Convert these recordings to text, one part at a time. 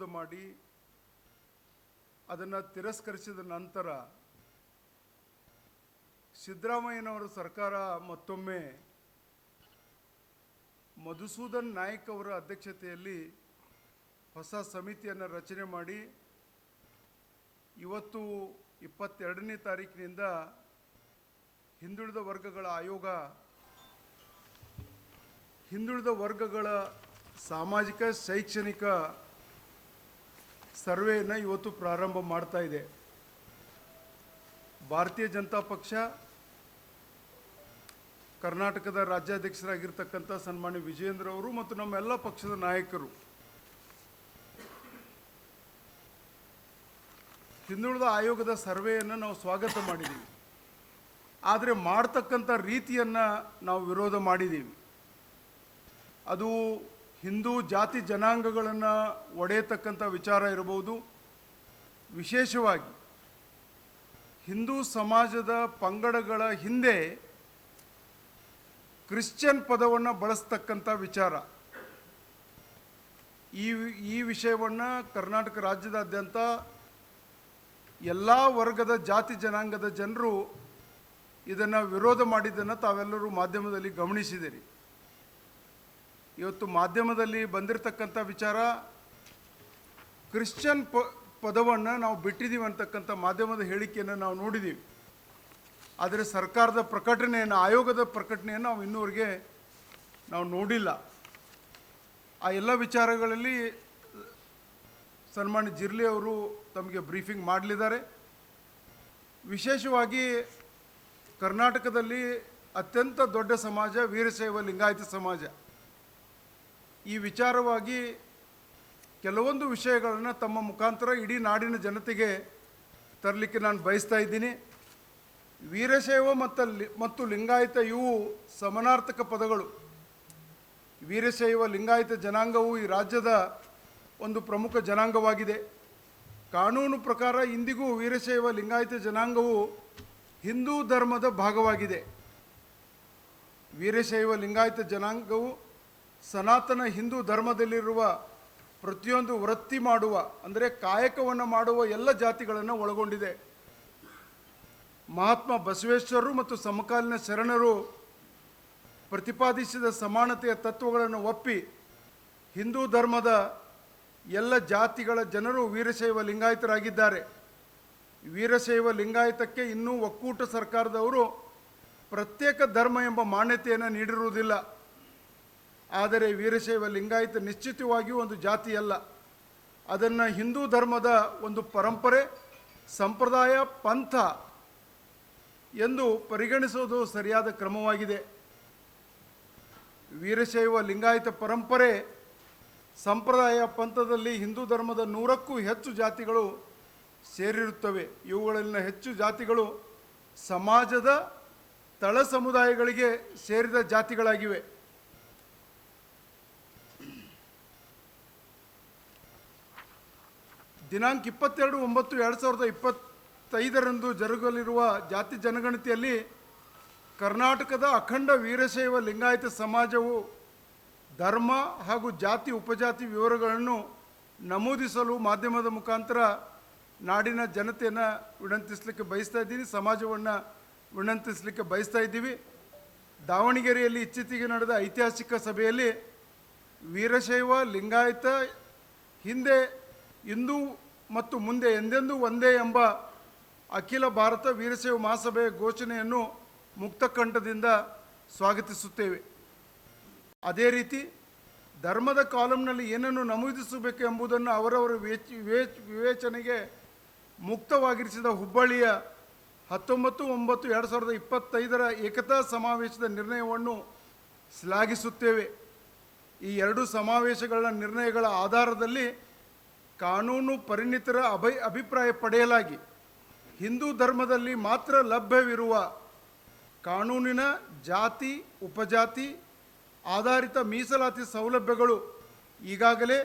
ವಿರೋಧ ಮಾಡಿ ಅದನ್ನು ತಿರಸ್ಕರಿಸಿದ ನಂತರ ಸಿದ್ದರಾಮಯ್ಯನವರ ಸರ್ಕಾರ ಮತ್ತೊಮ್ಮೆ ಮಧುಸೂದನ್ ನಾಯ್ಕ್ ಅವರ ಅಧ್ಯಕ್ಷತೆಯಲ್ಲಿ ಹೊಸ ಸಮಿತಿಯನ್ನು ರಚನೆ ಮಾಡಿ ಇವತ್ತು ಇಪ್ಪತ್ತೆರಡನೇ ತಾರೀಕಿನಿಂದ ಹಿಂದುಳಿದ ವರ್ಗಗಳ ಆಯೋಗ ಹಿಂದುಳಿದ ವರ್ಗಗಳ ಸಾಮಾಜಿಕ, ಶೈಕ್ಷಣಿಕ ಸರ್ವೆಯನ್ನು ಇವತ್ತು ಪ್ರಾರಂಭ ಮಾಡ್ತಾ ಇದೆ. ಭಾರತೀಯ ಜನತಾ ಪಕ್ಷ ಕರ್ನಾಟಕದ ರಾಜ್ಯಾಧ್ಯಕ್ಷರಾಗಿರ್ತಕ್ಕಂಥ ಸನ್ಮಾನ್ಯ ವಿಜಯೇಂದ್ರ ಅವರು ಮತ್ತು ನಮ್ಮೆಲ್ಲ ಪಕ್ಷದ ನಾಯಕರು. ಹಿಂದುಳಿದ ಆಯೋಗದ ಸರ್ವೆಯನ್ನು ನಾವು ಸ್ವಾಗತ ಮಾಡಿದ್ದೀವಿ ಆದರೆ ಮಾಡ್ತಕ್ಕಂಥ ರೀತಿಯನ್ನು ನಾವು ವಿರೋಧ ಮಾಡಿದ್ದೀವಿ ಅದು ಹಿಂದೂ ಜಾತಿ ಜನಾಂಗಗಳನ್ನು ಒಡೆಯತಕ್ಕಂಥ ವಿಚಾರ ಇರಬಹುದು. ವಿಶೇಷವಾಗಿ ಹಿಂದೂ ಸಮಾಜದ ಪಂಗಡಗಳ ಹಿಂದೆ ಕ್ರಿಶ್ಚಿಯನ್ ಪದವನ್ನು ಬಳಸ್ತಕ್ಕಂಥ ವಿಚಾರ. ಈ ಈ ವಿಷಯವನ್ನು ಕರ್ನಾಟಕ ರಾಜ್ಯದಾದ್ಯಂತ ಎಲ್ಲ ವರ್ಗದ ಜಾತಿ ಜನಾಂಗದ ಜನರು ಇದನ್ನು ವಿರೋಧ ಮಾಡಿದ್ದನ್ನು ತಾವೆಲ್ಲರೂ ಮಾಧ್ಯಮದಲ್ಲಿ ಗಮನಿಸಿದಿರಿ. ಇವತ್ತು ಮಾಧ್ಯಮದಲ್ಲಿ ಬಂದಿರತಕ್ಕಂಥ ವಿಚಾರ, ಕ್ರಿಶ್ಚಿಯನ್ ಪ, ಪದವನ್ನು ನಾವು ಬಿಟ್ಟಿದ್ದೀವಿ ಅಂತಕ್ಕಂಥ ಮಾಧ್ಯಮದ ಹೇಳಿಕೆಯನ್ನು ನಾವು ನೋಡಿದ್ದೀವಿ ಆದರೆ ಸರ್ಕಾರದ ಪ್ರಕಟಣೆಯನ್ನು, ಆಯೋಗದ ಪ್ರಕಟಣೆಯನ್ನು ನಾವು ಇನ್ನೂವರೆಗೆ ನಾವು ನೋಡಿಲ್ಲ. ಆ ಎಲ್ಲ ವಿಚಾರಗಳಲ್ಲಿ ಸನ್ಮಾನ್ಯ ಜಿರ್ಲಿ ಅವರು ತಮಗೆ ಬ್ರೀಫಿಂಗ್ ಮಾಡಲಿದ್ದಾರೆ. ವಿಶೇಷವಾಗಿ ಕರ್ನಾಟಕದಲ್ಲಿ ಅತ್ಯಂತ ದೊಡ್ಡ ಸಮಾಜ ವೀರಶೈವ ಲಿಂಗಾಯತ ಸಮಾಜ. ಈ ವಿಚಾರವಾಗಿ ಕೆಲವೊಂದು ವಿಷಯಗಳನ್ನು ತಮ್ಮ ಮುಖಾಂತರ ಇಡೀ ನಾಡಿನ ಜನತೆಗೆ ತರಲಿಕ್ಕೆ ನಾನು ಬಯಸ್ತಾ ಇದ್ದೀನಿ. ವೀರಶೈವ ಮತ್ತು ಲಿ, ಮತ್ತು ಲಿಂಗಾಯತ ಇವು ಸಮನಾರ್ಥಕ ಪದಗಳು. ವೀರಶೈವ ಲಿಂಗಾಯತ ಜನಾಂಗವು ಈ ರಾಜ್ಯದ ಒಂದು ಪ್ರಮುಖ ಜನಾಂಗವಾಗಿದೆ. ಕಾನೂನು ಪ್ರಕಾರ ಇಂದಿಗೂ ವೀರಶೈವ ಲಿಂಗಾಯತ ಜನಾಂಗವು ಹಿಂದೂ ಧರ್ಮದ ಭಾಗವಾಗಿದೆ. ವೀರಶೈವ ಲಿಂಗಾಯತ ಜನಾಂಗವು ಸನಾತನ ಹಿಂದೂ ಧರ್ಮದಲ್ಲಿರುವ ಪ್ರತಿಯೊಂದು ವೃತ್ತಿ ಮಾಡುವ, ಅಂದರೆ ಕಾಯಕವನ್ನು ಮಾಡುವ ಎಲ್ಲ ಜಾತಿಗಳನ್ನು ಒಳಗೊಂಡಿದೆ. ಮಹಾತ್ಮ ಬಸವೇಶ್ವರರು ಮತ್ತು ಸಮಕಾಲೀನ ಶರಣರು ಪ್ರತಿಪಾದಿಸಿದ ಸಮಾನತೆಯ ತತ್ವಗಳನ್ನು ಒಪ್ಪಿ ಹಿಂದೂ ಧರ್ಮದ ಎಲ್ಲ ಜಾತಿಗಳ ಜನರು ವೀರಶೈವ ಲಿಂಗಾಯತರಾಗಿದ್ದಾರೆ. ವೀರಶೈವ ಲಿಂಗಾಯತಕ್ಕೆ ಇನ್ನೂ ಒಕ್ಕೂಟ ಸರ್ಕಾರದವರು ಪ್ರತ್ಯೇಕ ಧರ್ಮ ಎಂಬ ಮಾನ್ಯತೆಯನ್ನು ನೀಡಿರುವುದಿಲ್ಲ. ಆದರೆ ವೀರಶೈವ ಲಿಂಗಾಯತ ನಿಶ್ಚಿತವಾಗಿಯೂ ಒಂದು ಜಾತಿಯಲ್ಲ ಅದನ್ನು ಹಿಂದೂ ಧರ್ಮದ ಒಂದು ಪರಂಪರೆ, ಸಂಪ್ರದಾಯ, ಪಂಥ ಎಂದು ಪರಿಗಣಿಸುವುದು ಸರಿಯಾದ ಕ್ರಮವಾಗಿದೆ. ವೀರಶೈವ ಲಿಂಗಾಯತ ಪರಂಪರೆ, ಸಂಪ್ರದಾಯ, ಪಂಥದಲ್ಲಿ ಹಿಂದೂ ಧರ್ಮದ ನೂರಕ್ಕೂ ಹೆಚ್ಚು ಜಾತಿಗಳು ಸೇರಿರುತ್ತವೆ. ಇವುಗಳಲ್ಲಿನ ಹೆಚ್ಚು ಜಾತಿಗಳು ಸಮಾಜದ ತಳ ಸಮುದಾಯಗಳಿಗೆ ಸೇರಿದ ಜಾತಿಗಳಾಗಿವೆ. ದಿನಾಂಕ ಇಪ್ಪತ್ತೆರಡು, ಒಂಬತ್ತು, ಎರಡು ಸಾವಿರದ ಇಪ್ಪತ್ತೈದರಂದು ಜರುಗಲಿರುವ ಜಾತಿ ಜನಗಣತಿಯಲ್ಲಿ ಕರ್ನಾಟಕದ ಅಖಂಡ ವೀರಶೈವ ಲಿಂಗಾಯತ ಸಮಾಜವು ಧರ್ಮ ಹಾಗೂ ಜಾತಿ ಉಪಜಾತಿ ವಿವರಗಳನ್ನು ನಮೂದಿಸಲು ಮಾಧ್ಯಮದ ಮುಖಾಂತರ ನಾಡಿನ ಜನತೆಯನ್ನು ವಿನಂತಿಸಲಿಕ್ಕೆ ಬಯಸ್ತಾ ಇದ್ದೀನಿ, ಸಮಾಜವನ್ನು ವಿನಂತಿಸಲಿಕ್ಕೆ ಬಯಸ್ತಾ ಇದ್ದೀವಿ. ದಾವಣಗೆರೆಯಲ್ಲಿ ಇತ್ತೀಚೆಗೆ ನಡೆದ ಐತಿಹಾಸಿಕ ಸಭೆಯಲ್ಲಿ ವೀರಶೈವ ಲಿಂಗಾಯತ ಹಿಂದೆ ಇಂದು ಮತ್ತು ಮುಂದೆ ಎಂದೆಂದೂ ಒಂದೇ ಎಂಬ ಅಖಿಲ ಭಾರತ ವೀರಶೈವ ಮಹಾಸಭೆಯ ಘೋಷಣೆಯನ್ನು ಮುಕ್ತಕಂಠದಿಂದ ಸ್ವಾಗತಿಸುತ್ತೇವೆ. ಅದೇ ರೀತಿ ಧರ್ಮದ ಕಾಲಂನಲ್ಲಿ ಏನನ್ನು ನಮೂದಿಸಬೇಕು ಎಂಬುದನ್ನು ಅವರವರ ವಿವೇಚ ವಿವೇಚ, ವಿವೇಚನೆಗೆ ಮುಕ್ತವಾಗಿರಿಸಿದ ಹುಬ್ಬಳ್ಳಿಯ ಹತ್ತೊಂಬತ್ತು, ಒಂಬತ್ತು, ಎರಡು ಸಾವಿರದ ಇಪ್ಪತ್ತೈದರ ಏಕತಾ ಸಮಾವೇಶದ ನಿರ್ಣಯವನ್ನು ಶ್ಲಾಘಿಸುತ್ತೇವೆ. ಈ ಎರಡು ಸಮಾವೇಶಗಳ ನಿರ್ಣಯಗಳ ಆಧಾರದಲ್ಲಿ ಕಾನೂನು ಪರಿಣಿತರ ಅಭಿ ಅಭಿಪ್ರಾಯ ಪಡೆಯಲಾಗಿ ಹಿಂದೂ ಧರ್ಮದಲ್ಲಿ ಮಾತ್ರ ಲಭ್ಯವಿರುವ ಕಾನೂನಿನ ಜಾತಿ, ಉಪಜಾತಿ, ಆಧಾರಿತ ಮೀಸಲಾತಿ ಸೌಲಭ್ಯಗಳು ಈಗಾಗಲೇ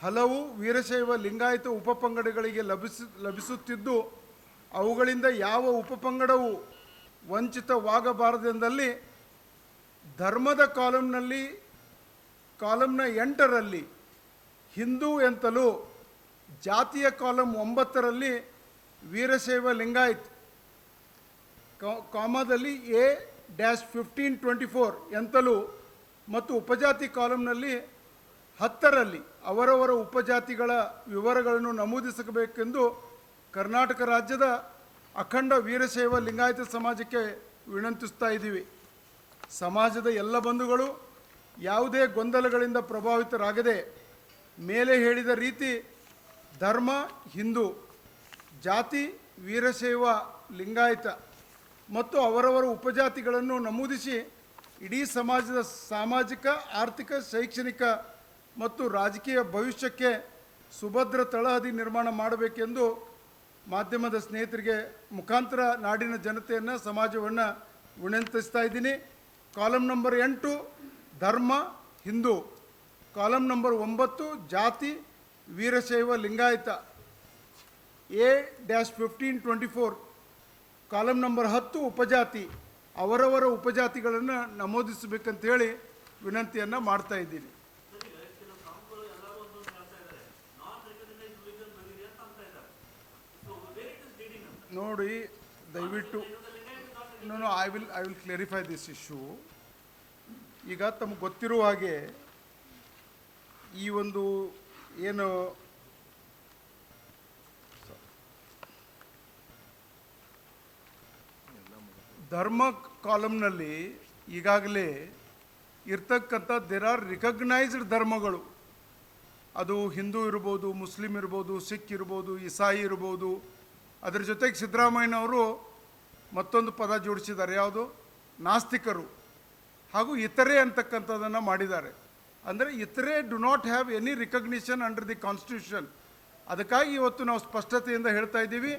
ಹಲವು ವೀರಶೈವ ಲಿಂಗಾಯತ ಉಪಪಂಗಡಗಳಿಗೆ ಲಭಿಸ, ಲಭಿಸುತ್ತಿದ್ದು ಅವುಗಳಿಂದ ಯಾವ ಉಪಪಂಗಡವು ವಂಚಿತವಾಗಬಾರದೆಂದಲ್ಲಿ ಧರ್ಮದ ಕಾಲಂನಲ್ಲಿ, ಕಾಲಂನ ಎಂಟರಲ್ಲಿ ಹಿಂದೂ ಎಂತಲೂ ಜಾತಿಯ ಕಾಲಂ ಒಂಬತ್ತರಲ್ಲಿ Veerashaiva Lingayat. ಕಾಮದಲ್ಲಿ A dash fifteen twenty four ಎಂತಲೂ ಮತ್ತು ಉಪಜಾತಿ ಕಾಲಂನಲ್ಲಿ ಹತ್ತರಲ್ಲಿ ಅವರವರ ಉಪಜಾತಿಗಳ ವಿವರಗಳನ್ನು ನಮೂದಿಸಬೇಕೆಂದು ಕರ್ನಾಟಕ ರಾಜ್ಯದ ಅಖಂಡ ವೀರಶೈವ ಲಿಂಗಾಯತ ಸಮಾಜಕ್ಕೆ ವಿನಂತಿಸ್ತಾ ಇದ್ದೀವಿ. ಸಮಾಜದ ಎಲ್ಲ ಬಂಧುಗಳು ಯಾವುದೇ ಗೊಂದಲಗಳಿಂದ ಪ್ರಭಾವಿತರಾಗದೆ ಮೇಲೆ ಹೇಳಿದ ರೀತಿ ಧರ್ಮ, ಹಿಂದೂ, ಜಾತಿ, ವೀರಶೈವ, ಲಿಂಗಾಯತ ಮತ್ತು ಅವರವರ ಉಪಜಾತಿಗಳನ್ನು ನಮೂದಿಸಿ ಇಡೀ ಸಮಾಜದ ಸಾಮಾಜಿಕ, ಆರ್ಥಿಕ, ಶೈಕ್ಷಣಿಕ ಮತ್ತು ರಾಜಕೀಯ ಭವಿಷ್ಯಕ್ಕೆ ಸುಭದ್ರ ತಳಹದಿ ನಿರ್ಮಾಣ ಮಾಡಬೇಕೆಂದು ಮಾಧ್ಯಮದ ಸ್ನೇಹಿತರಿಗೆ ಮುಖಾಂತರ ನಾಡಿನ ಜನತೆಯನ್ನು, ಸಮಾಜವನ್ನು ವಿನಂತಿಸ್ತಾ ಇದ್ದೀನಿ. ಕಾಲಮ್ ನಂಬರ್ ಎಂಟು, ಧರ್ಮ, ಹಿಂದೂ. ಕಾಲಮ್ ನಂಬರ್ ಒಂಬತ್ತು, ಜಾತಿ Veerashaiva Lingayat A dash fifteen twenty four column number ಹತ್ತು ಉಪಜಾತಿ, ಅವರವರ ಉಪಜಾತಿಗಳನ್ನು ನಮೂದಿಸಬೇಕಂತೇಳಿ ವಿನಂತಿಯನ್ನು ಮಾಡ್ತಾ ಇದ್ದೀನಿ. ನೋಡಿ, ದಯವಿಟ್ಟು ನಾನು I will I will clarify this issue ಈಗ ತಮಗೆ ಗೊತ್ತಿರುವ ಹಾಗೆ ಈ ಒಂದು ಏನು? ಧರ್ಮ ಕಾಲಮ್ನಲ್ಲಿ ಈಗಾಗಲೇ ಇರ್ತಕ್ಕಂಥ ದೇರ್ ಆರ್ ರಿಕಗ್ನೈಸ್ಡ್ ಧರ್ಮಗಳು. ಅದು ಹಿಂದೂ ಇರ್ಬೋದು, ಮುಸ್ಲಿಂ ಇರ್ಬೋದು, ಸಿಖ್ ಇರ್ಬೋದು, ಇಸಾಯಿ ಇರ್ಬೋದು. ಅದರ ಜೊತೆಗೆ ಸಿದ್ದರಾಮಯ್ಯನವರು ಮತ್ತೊಂದು ಪದ ಜೋಡಿಸಿದ್ದಾರೆ. ಯಾವುದು? ನಾಸ್ತಿಕರು. ಹಾಗೂ ಇತರೆ ಅಂತಕ್ಕಂಥದ್ದನ್ನು ಮಾಡಿದ್ದಾರೆ. ಅಂದರೆ ಇತರೆ do not have any recognition under the constitution ಅದಕ್ಕಾಗಿ ಇವತ್ತು ನಾವು ಸ್ಪಷ್ಟತೆಯಿಂದ ಹೇಳ್ತಾ ಇದ್ದೀವಿ.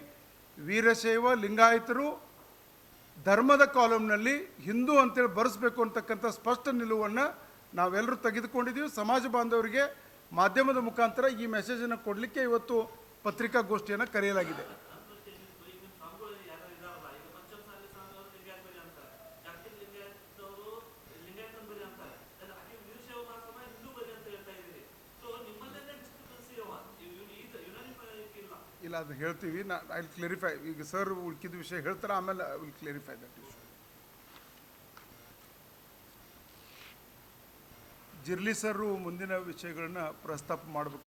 ವೀರಶೈವ, ಲಿಂಗಾಯತರು ಧರ್ಮದ ಕಾಲಮ್ನಲ್ಲಿ ಹಿಂದೂ ಅಂತೇಳಿ ಬರೆಸ್ಬೇಕು ಅಂತಕ್ಕಂಥ ಸ್ಪಷ್ಟ ನಿಲುವನ್ನು ನಾವೆಲ್ಲರೂ ತೆಗೆದುಕೊಂಡಿದ್ದೀವಿ. ಸಮಾಜ ಬಾಂಧವರಿಗೆ ಮಾಧ್ಯಮದ ಮುಖಾಂತರ ಈ ಮೆಸೇಜನ್ನು ಕೊಡಲಿಕ್ಕೆ ಇವತ್ತು ಪತ್ರಿಕಾಗೋಷ್ಠಿಯನ್ನು ಕರೆಯಲಾಗಿದೆ. ಇಲ್ಲ ಅದು ಹೇಳ್ತೀವಿ. ನಾ ಐ ಕ್ಲಿಯರಿಫೈ ಈಗ ಸರ್ ಉಳ್ಕಿದ ವಿಷಯ ಹೇಳ್ತಾರೆ? ಆಮೇಲೆ I will clarify that issue Jirli sir ಮುಂದಿನ ವಿಷಯಗಳನ್ನ ಪ್ರಸ್ತಾಪ ಮಾಡಬೇಕು.